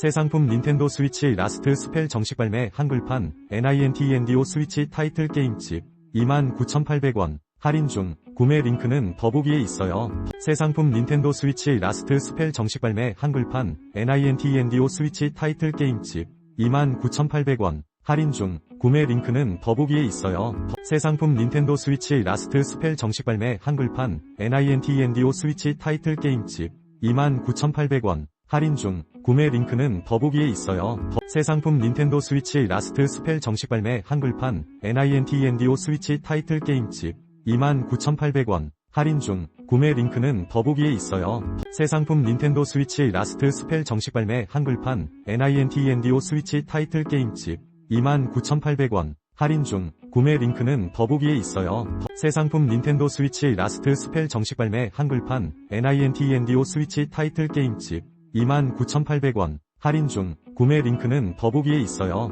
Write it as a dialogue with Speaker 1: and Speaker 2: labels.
Speaker 1: 새 상품 닌텐도 스위치 라스트 스펠 정식 발매 한글판 NINTENDO 스위치 타이틀 게임칩 29,800원 할인 중 구매 링크는 더보기에 있어요. 새 상품 닌텐도 스위치 라스트 스펠 정식 발매 한글판 NINTENDO 스위치 타이틀 게임칩 29,800원 할인 중 구매 링크는 더보기에 있어요. 새 상품 닌텐도 스위치 라스트 스펠 정식 발매 한글판 NINTENDO 스위치 타이틀 게임칩 29,800원 할인 중 구매 링크는 더보기에 있어요. 새 상품 닌텐도 스위치 라스트 스펠 정식 발매 한글판 NINTENDO 스위치 타이틀 게임칩 29,800원 할인 중 구매 링크는 더보기에 있어요. 새 상품 닌텐도 스위치 라스트 스펠 정식 발매 한글판 NINTENDO 스위치 타이틀 게임칩 29,800원 할인 중 구매 링크는 더보기에 있어요. 새 상품 닌텐도 스위치 라스트 스펠 정식 발매 한글판 NINTENDO 스위치 타이틀 게임칩 29,800원 할인 중 구매 링크는 더보기에 있어요.